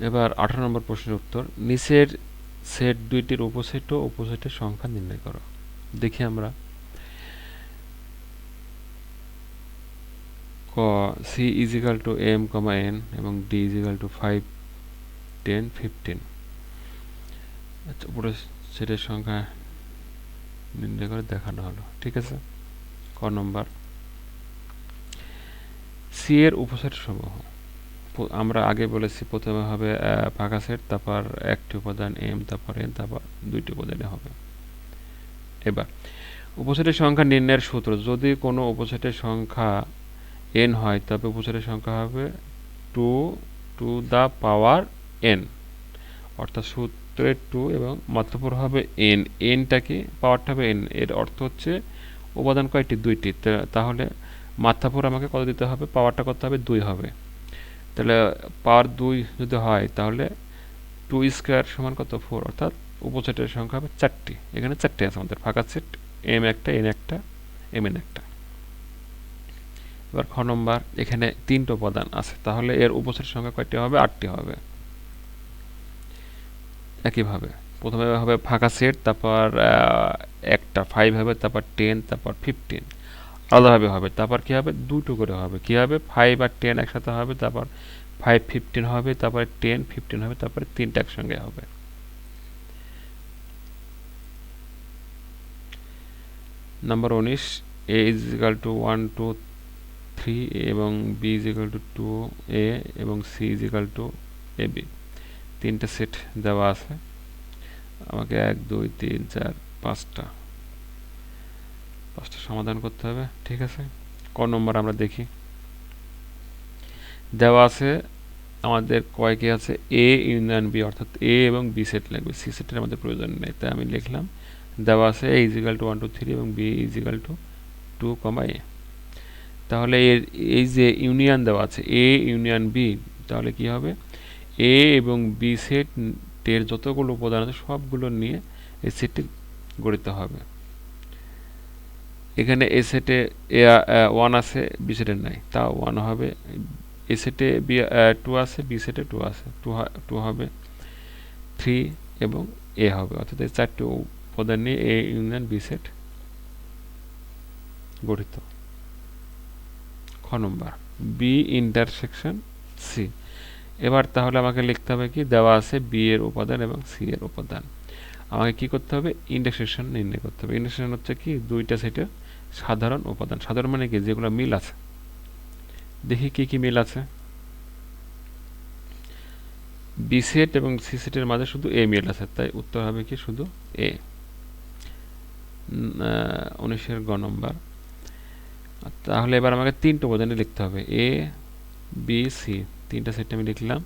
এবার আঠারো নম্বর প্রশ্নের উত্তর। নিচের সেট দুইটির উপসেট ও উপসেটের সংখ্যা নির্ণয় করো। দেখি আমরা। ক C equal to M comma N এবং D equal to five ten fifteen আচ্ছা উপরে সেটের সংখ্যা নির্ণয় করে দেখানো হলো। ঠিক আছে? ক নম্বর। সি এর উপসেট সমূহ। আমরা আগে বলেছি প্রথমে হবে ফাঁকা সেট, তারপর একটি উপাদান এম তারপর তারপর দুইটি উপাদানে হবে। এবার, উপসেটের সংখ্যা নির্ণয়ের সূত্র, যদি কোনো উপসেটের সংখ্যা এন হয়, তবে উপসেটের সংখ্যা হবে two to the power N অর্থাৎ সূত্রের টু এবং মাত্রাপুর হবে এন এনটাকে পাওয়ারটা হবে এন এর অর্থ হচ্ছে উপাদান কয়টি? দুইটি। তাহলে মাত্রাপুর আমাকে কত দিতে হবে? পাওয়ারটা করতে হবে? দুই হবে। তাহলে পাওয়ার দুই যদি হয়, তাহলে টু স্কোয়ার সমান কত? ফোর অর্থাৎ উপসেটের সংখ্যা হবে চারটি। এখানে চারটি আছে আমাদের, ফাঁকা সেট এম একটা এন একটা এম এন একটা। এবার খ নম্বর, এখানে তিনটা উপাদান আছে, তাহলে এর উপসেটের সংখ্যা কয়টি হবে? আটটি হবে। একইভাবে, প্রথমে হবে ফাঁকা সেট তারপর একটা ফাইভ হবে, তারপর টেন তারপর ফিফটিন আলাদাভাবে হবে। তারপর কি হবে? দুটো করে হবে। কি হবে? ফাইভ আর টেন একসাথে হবে, তারপর ফাইভ ফিফটিন হবে, তারপরে টেন ফিফটিন হবে, তারপরে তিনটা একসঙ্গে হবে। নাম্বার উনিশ A is equal to one two three এবং B is equal to two A এবং C is equal to A B তিনটা সেট দেওয়া আছে। আমাকে এক, দুই, তিন, চার, পাঁচটা। পাঁচটা সমাধান করতে হবে, ঠিক আছে? ক নম্বর আমরা দেখি। দেওয়া আছে আমাদের কয়কে আছে? এ ইউনিয়ন বি অর্থাৎ এ এবং বি সেট লাগবে। সি সেটের আমাদের প্রয়োজন নেই, তাই আমি লিখলাম। দেওয়া আছে A equal to one two three এবং B equal to two comma A তাহলে এর, এই যে ইউনিয়ন দেওয়া আছে এ ইউনিয়ন বি তাহলে কি হবে? এ এবং বি সেট এর যতগুলো উপাদান আছে, সবগুলো নিয়ে এই সেটটি গড়িতে হবে। এখানে এ সেটে এ ওয়ান আছে বি সেটে নাই। তা ওয়ান হবে। এ সেটে বি টু আছে বি সেটে টু আছে। টু টু হবে। থ্রি এবং এ হবে। অর্থাৎ এই চারটি উপাদান নিয়ে এ ইউনিয়ন বি সেট গঠিত। খ নম্বর। বি ইন্টারসেকশন সি এবার তাহলে আমাকে লিখতে হবে কি? দেওয়া আছে বি এর উপাদান এবং সি এর উপাদান। আমাকে কি করতে হবে? ইন্টারসেকশন নির্ণয় করতে হবে। ইন্টারসেকশন হচ্ছে কি? দুইটা সেটের সাধারণ উপাদান। সাধারণ মানে কি? যেগুলো মিল আছে। দেখি কি কি মিল আছে। বি সেট এবং সি সেটের মাঝে শুধু এ মিল আছে। তাই উত্তর হবে কি? শুধু এ উনিশের গ নম্বর। তাহলে এবার আমাকে তিনটা উপাদানে লিখতে হবে। এ বি সি তিনটা সেট আমি লিখলাম।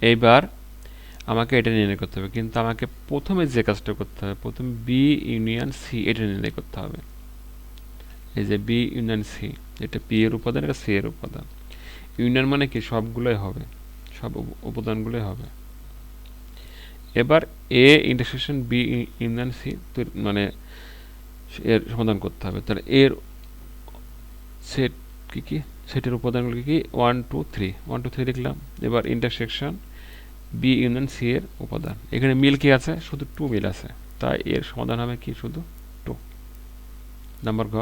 এইবার আমাকে এটা নির্ণয় করতে হবে। কিন্তু আমাকে প্রথমে যে কাজটা করতে হবে, প্রথমে বি ইউনিয়ন সি এটা নির্ণয় করতে হবে। এই যে বি ইউনিয়ন সি এটা পি এর উপাদান, এটা সি এর উপাদান। ইউনিয়ন মানে কি? সবগুলোই হবে। সব উপাদানগুলোই হবে। এবার A intersection B union C মানে এর সমাধান করতে হবে। তাহলে এর সেট কি কি? সেটের উপাদানগুলো কি কি? One two three one two three লিখলাম এবার ইন্টারসেকশন বি ইউনিয়ন সি এর উপাদান। এখানে মিল কি আছে? শুধু টু মিল আছে। তাই এর সমাধান হবে কি? শুধু টু নাম্বার ঘ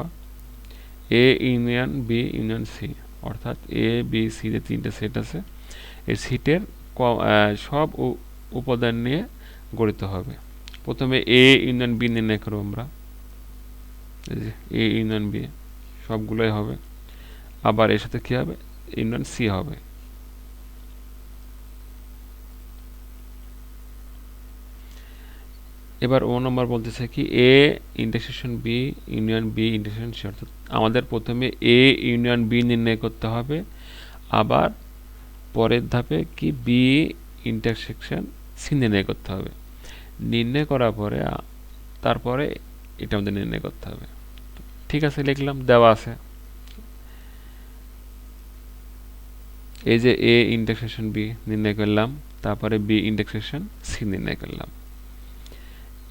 A union B union C অর্থাৎ এ বি সি যে তিনটে সেট আছে। এই সিটের সব উপাদান নিয়ে গঠিত হবে। প্রথমে এ ইউনিয়ন বি নির্ণয় করব আমরা। এ ইউনিয়ন বি সবগুলোই হবে। আবার এর সাথে কী হবে? ইউনিয়ন সি হবে। এবার ও নম্বর বলতেছে কি A intersection B union B intersection C অর্থাৎ আমাদের প্রথমে এ ইউনিয়ন বি নির্ণয় করতে হবে, আবার পরের ধাপে কি বি ইন্টারসেকশন সি নির্ণয় করতে হবে। নির্ণয় করার পরে, তারপরে এটা আমাদের নির্ণয় করতে হবে। ঠিক আছে, লিখলাম, দেওয়া আছে। এই যে এ ইন্টারসেকশন বি নির্ণয় করলাম, তারপরে বি ইন্টারসেকশন সি নির্ণয় করলাম।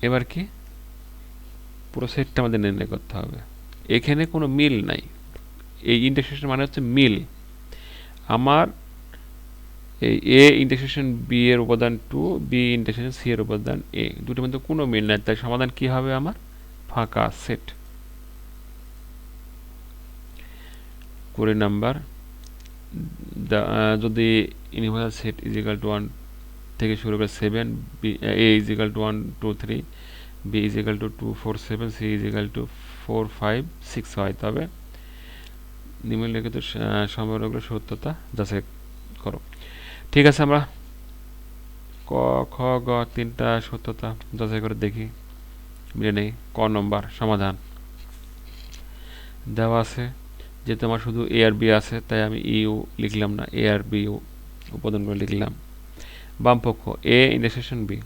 এবার কি? পুরো সেটটা আমাদের নির্ণয় করতে হবে। এখানে কোনো মিল নাই। এই ইন্টারসেকশন মানে হচ্ছে মিল। আমার এই এ ইন্টারসেকশন বি এর উপাদান টু বি ইন্টারসেকশন সি এর উপাদান এ দুটোর মধ্যে কোনো মিল নাই। তাই সমাধান কি হবে আমার? ফাঁকা সেট কুড়ি নাম্বার যদি universal set equal to one থেকে শুরু করে seven B A equal to one two three B equal to two four seven C equal to four five six হয়। তবে নিম্নলিখিত সম্ভাবনাগুলো সত্যতা যাচাই করো। ঠিক আছে আমরা ক, খ, গ তিনটা সত্যতা যাচাই করে দেখি। মিলে নেই। ক নম্বর, সমাধান। দেওয়া আছে যেহেতু আমার শুধু এ আর বি আছে, তাই আমি ইউ লিখলাম না এ আর বি উপাদানগুলো লিখলাম। বামপক্ষ এ ইন্টারসেকশন বি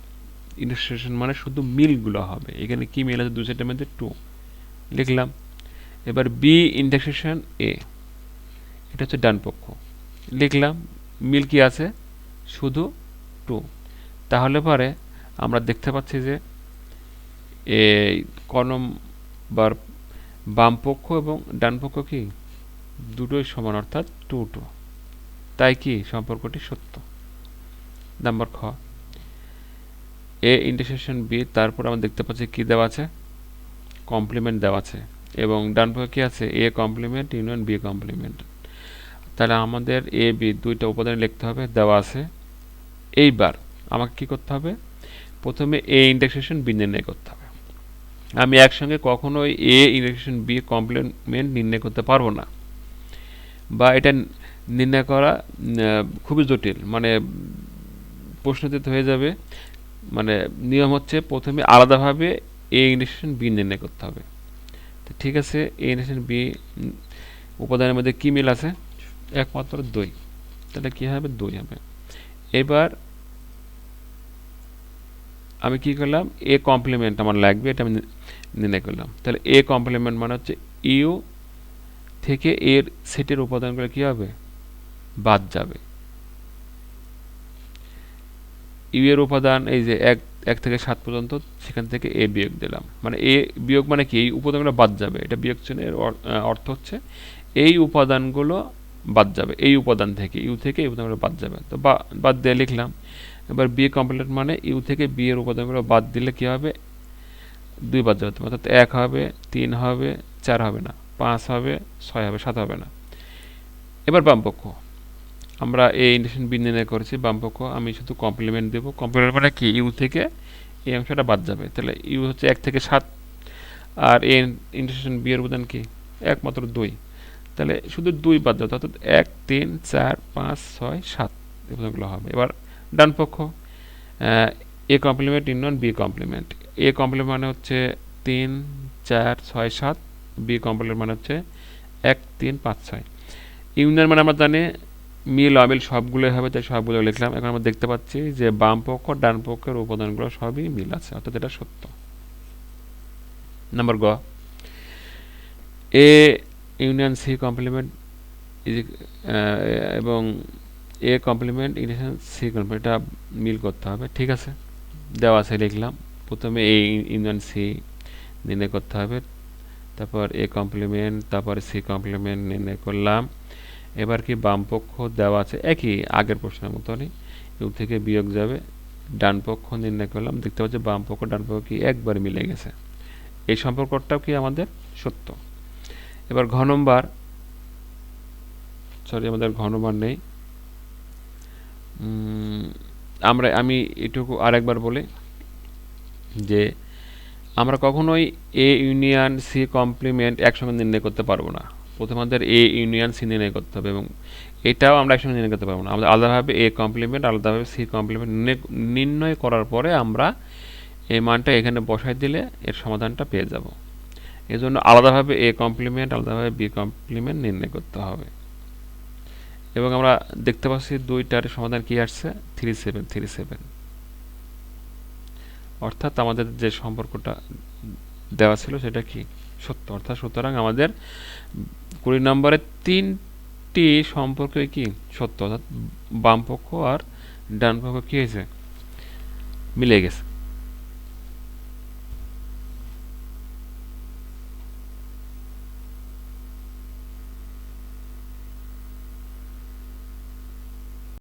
ইন্টারসেকশন মানে শুধু মিলগুলো হবে। এখানে কি মিল আছে? দু সেটের মধ্যে টু লিখলাম। এবার বি ইন্টারসেকশন এ এটা হচ্ছে ডান পক্ষ। লিখলাম, মিল কি আছে? শুধু টু তাহলে পরে আমরা দেখতে পাচ্ছি যে এই কনম বার বাম পক্ষ এবং ডান পক্ষ কি? দুটোই সমান, অর্থাৎ টু টু তাই কি? সম্পর্কটি সত্য। নাম্বার খ। এ ইন্টারসেকশন বি তারপর আমরা দেখতে পাচ্ছি কি দেওয়া আছে? কমপ্লিমেন্ট দেওয়া আছে। এবং ডান পক্ষে কি আছে? A complement union B complement তাহলে আমাদের এ বি দুইটা উপাদান লিখতে হবে, দেওয়া আছে। এইবার আমাকে কি করতে হবে? প্রথমে এ ইন্টারসেকশন বি নির্ণয় করতে হবে। আমি একসঙ্গে কখনোই এ ইন্টারসেকশন বি কমপ্লিমেন্ট নির্ণয় করতে পারব না। বা এটা নির্ণয় করা খুবই জটিল। মানে প্রশ্নটিত হয়ে যাবে। মানে নিয়ম হচ্ছে প্রথমে আলাদাভাবে এ ইন্ডাকশন বি নির্ণয় করতে হবে। তো ঠিক আছে এ ইন্ডাকশন বি উপাদানের মধ্যে কী মিল আছে? একমাত্র দই। তাহলে কী হবে? দই হবে। এবার আমি কি করলাম? এ কমপ্লিমেন্ট আমার লাগবে, এটা আমি নির্ণয় করলাম। তাহলে এ কমপ্লিমেন্ট মানে হচ্ছে ইউ থেকে এর সেটের উপাদানগুলো কী হবে? বাদ যাবে। ইউ এর উপাদান, এই যে এক এক থেকে সাত পর্যন্ত, সেখান থেকে এ বিয়োগ দিলাম। মানে এ বিয়োগ মানে কি? এই উপাদানগুলো বাদ যাবে। এটা বিয়োগ চিহ্নের অর্থ হচ্ছে এই উপাদানগুলো বাদ যাবে। এই উপাদান থেকে, ইউ থেকে এই উপাদানগুলো বাদ যাবে। তো বাদ দিয়ে লিখলাম। এবার বিয়ে কমপ্লিট মানে ইউ থেকে বি এর উপাদানগুলো বাদ দিলে কী হবে? দুই বাদ যাবে। অর্থাৎ এক হবে, তিন হবে, চার হবে না। পাঁচ হবে, ছয় হবে, সাত হবে না। এবার বামপক্ষ। আমরা এই ইন্ডাকশন বি নির্ণয় করেছি বামপক্ষ আমি শুধু কমপ্লিমেন্ট দেবো। কমপ্লিমেন্ট মানে কি? ইউ থেকে এই অংশটা বাদ যাবে। তাহলে ইউ হচ্ছে এক থেকে সাত, আর এ ইন্ডাকশন বি এর উপাদান কি? একমাত্র দুই। তাহলে শুধু দুই বাদ যাবে অর্থাৎ এক, তিন, চার, পাঁচ, ছয়, সাত উপাদানগুলো হবে। এবার ডান পক্ষ A complement union B complement A complement মানে হচ্ছে তিন, চার, ছয়, সাত। বি কমপ্লিমেন্ট মানে হচ্ছে এক, তিন, পাঁচ, ছয়। ইউনিয়ন মানে আমরা জানি মিল, অমিল সবগুলোই হবে, তাই সবগুলো লিখলাম। এখন আমরা দেখতে পাচ্ছি যে বাম পক্ষ, ডান পক্ষের উপাদানগুলো সবই মিল আছে, অর্থাৎ এটা সত্য। নাম্বার গ। এ, ইউনিয়ন সি কমপ্লিমেন্ট এবং A complement, union C complement, এটা মিল করতে হবে, ঠিক আছে? দেওয়া আছে, লিখলাম। প্রথমে এ, ইউনিয়ন সি নির্ণয় করতে হবে, তারপর এ কমপ্লিমেন্ট, তারপর সি কমপ্লিমেন্ট নির্ণয় করলাম। এবার কি বাম পক্ষ দেওয়া আছে? একই, আগের প্রশ্নের মতনই। ইউ থেকে বিয়োগ যাবে। ডান পক্ষ নির্ণয় করলাম। দেখতে পাচ্ছি বাম পক্ষ ডান পক্ষ কি একবার মিলে গেছে। এই সম্পর্কটাও কি আমাদের সত্য? এবার ঘ নম্বর। সরি, আমাদের ঘ নম্বর নেই। আমরা, আমি এটুকু আরেকবার বলি যে আমরা কখনোই এ ইউনিয়ন সি কমপ্লিমেন্ট একসঙ্গে নির্ণয় করতে পারব না। প্রথমে আমাদের এ ইউনিয়ন সি নির্ণয় করতে হবে এবং এটাও আমরা একসঙ্গে নির্ণয় করতে পারব না। আমাদের আলাদাভাবে এ কমপ্লিমেন্ট আলাদাভাবে সি কমপ্লিমেন্ট নির্ণয় করার পরে আমরা এই মানটা এখানে বসাই দিলে এর সমাধানটা পেয়ে যাব। এই জন্য আলাদাভাবে এ কমপ্লিমেন্ট আলাদাভাবে বি কমপ্লিমেন্ট নির্ণয় করতে হবে। এবং আমরা দেখতে পাচ্ছি দুইটার সমাধান কি আসছে? থ্রি সেভেন থ্রি সেভেন অর্থাৎ আমাদের যে সম্পর্কটা দেওয়া ছিল সেটা কি? সত্য, অর্থাৎ সুতরাং আমাদের কুড়ি নম্বরে তিনটি সম্পর্ক কি? সত্য, অর্থাৎ বাম পক্ষ আর ডান পক্ষ কি হয়েছে? মিলে গেছে।